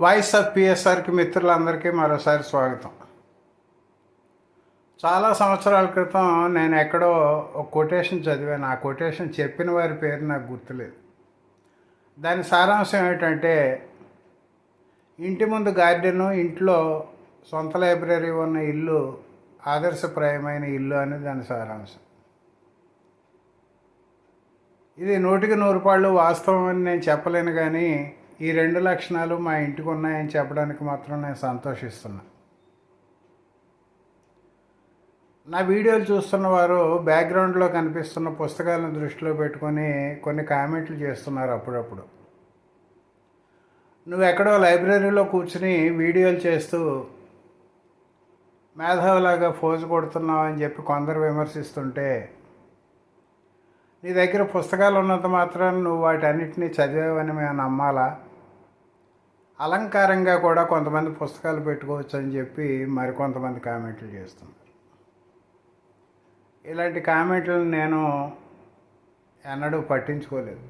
Voice of పిఎస్ఆర్కి మిత్రులందరికీ మరోసారి స్వాగతం. చాలా సంవత్సరాల క్రితం నేను ఎక్కడో ఒక కొటేషన్ చదివాను. ఆ కొటేషన్ చెప్పిన వారి పేరు నాకు గుర్తులేదు. దాని సారాంశం ఏమిటంటే ఇంటి ముందు గార్డెను ఇంట్లో సొంత లైబ్రరీ ఉన్న ఇల్లు ఆదర్శప్రాయమైన ఇల్లు అని దాని సారాంశం. ఇది నూటికి నూరు పాళ్ళు వాస్తవం అని నేను చెప్పలేను కానీ ఈ రెండు లక్షణాలు మా ఇంటికి ఉన్నాయని చెప్పడానికి మాత్రం నేను సంతోషిస్తున్నా. నా వీడియోలు చూస్తున్న వారు బ్యాక్గ్రౌండ్లో కనిపిస్తున్న పుస్తకాలను దృష్టిలో పెట్టుకొని కొన్ని కామెంట్లు చేస్తున్నారు అప్పుడప్పుడు. నువ్వు ఎక్కడో లైబ్రరీలో కూర్చుని వీడియోలు చేస్తూ మేధావులాగా ఫోజు కొడుతున్నావు అని చెప్పి కొందరు విమర్శిస్తుంటే నీ దగ్గర పుస్తకాలు ఉన్నంత మాత్రం నువ్వు వాటన్నిటిని చదివావని మేము నమ్మాలా? అలంకారంగా కూడా కొంతమంది పుస్తకాలు పెట్టుకోవచ్చు అని చెప్పి మరికొంతమంది కామెంట్లు చేస్తున్నారు ఇలాంటి కామెంట్లను నేను ఎన్నడూ పట్టించుకోలేదు.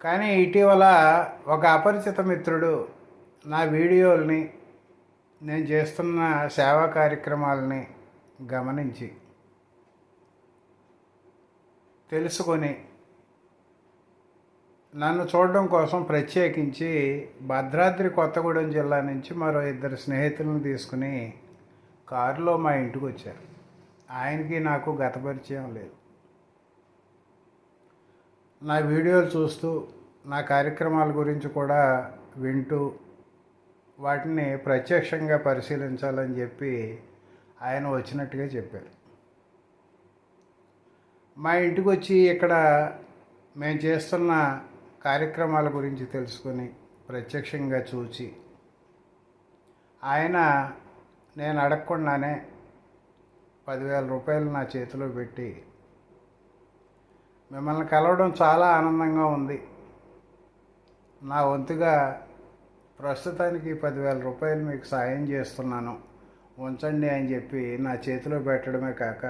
కానీ ఇటీవల ఒక అపరిచిత మిత్రుడు నా వీడియోల్ని నేను చేస్తున్న సేవా కార్యక్రమాలని గమనించి తెలుసుకొని నన్ను చూడడం కోసం ప్రత్యేకించి భద్రాద్రి కొత్తగూడెం జిల్లా నుంచి మరో ఇద్దరు స్నేహితులను తీసుకుని కారులో మా ఇంటికి వచ్చారు. ఆయనకి నాకు గత పరిచయం లేదు. నా వీడియోలు చూస్తూ నా కార్యక్రమాల గురించి కూడా వింటూ వాటిని ప్రత్యక్షంగా పరిశీలించాలని చెప్పి ఆయన వచ్చినట్టుగా చెప్పారు. మా ఇంటికి వచ్చి ఇక్కడ మేము చేస్తున్న కార్యక్రమాల గురించి తెలుసుకొని ప్రత్యక్షంగా చూచి ఆయన నేను అడగకుండానే పదివేల రూపాయలు నా చేతిలో పెట్టి మిమ్మల్ని కలవడం చాలా ఆనందంగా ఉంది. నా వంతుగా ప్రస్తుతానికి పదివేల రూపాయలు మీకు సాయం చేస్తున్నాను. ఉంచండి అని చెప్పి నా చేతిలో పెట్టడమే కాక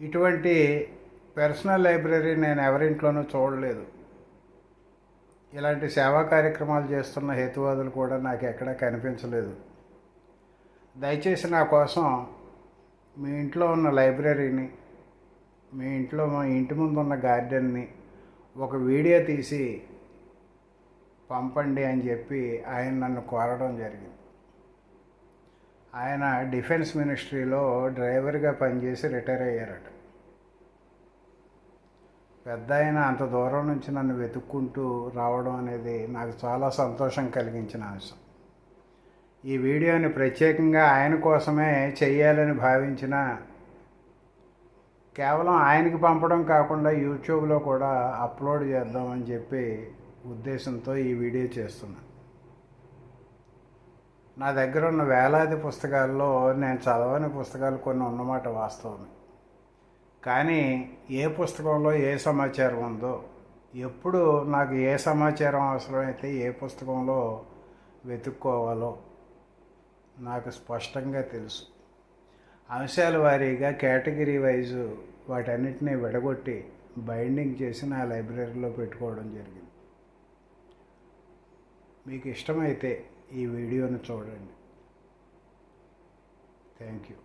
ఇటువంటి పర్సనల్ లైబ్రరీ నేను ఎవరింట్లోనూ చూడలేదు. ఇలాంటి సేవా కార్యక్రమాలు చేస్తున్న హేతువాదులు కూడా నాకు ఎక్కడా కనిపించలేదు. దయచేసి నా కోసం మీ ఇంట్లో ఉన్న లైబ్రరీని మీ ఇంట్లో మా ఇంటి ముందు ఉన్న గార్డెన్ని ఒక వీడియో తీసి పంపండి అని చెప్పి ఆయన నన్ను కోరడం జరిగింది. ఆయన డిఫెన్స్ మినిస్ట్రీలో డ్రైవర్గా పనిచేసి రిటైర్ అయ్యారట. పెద్ద ఆయన అంత దూరం నుంచి నన్ను వెతుక్కుంటూ రావడం అనేది నాకు చాలా సంతోషం కలిగించిన అంశం. ఈ వీడియోని ప్రత్యేకంగా ఆయన కోసమే చేయాలని భావించిన కేవలం ఆయనకి పంపడం కాకుండా యూట్యూబ్లో కూడా అప్లోడ్ చేద్దామని చెప్పి ఉద్దేశంతో ఈ వీడియో చేస్తున్నాను నా దగ్గర ఉన్న వేలాది పుస్తకాల్లో నేను చదవని పుస్తకాలు కొన్ని ఉన్నమాట వాస్తవమే. కానీ ఏ పుస్తకంలో ఏ సమాచారం ఉందో ఎప్పుడు నాకు ఏ సమాచారం అవసరమైతే ఏ పుస్తకంలో వెతుక్కోవాలో నాకు స్పష్టంగా తెలుసు. అంశాల వారీగా కేటగిరీ వైజు వాటన్నిటినీ విడగొట్టి బైండింగ్ చేసి నా లైబ్రరీలో పెట్టుకోవడం జరిగింది. మీకు ఇష్టమైతే ఈ వీడియోను చూడండి. Thank you.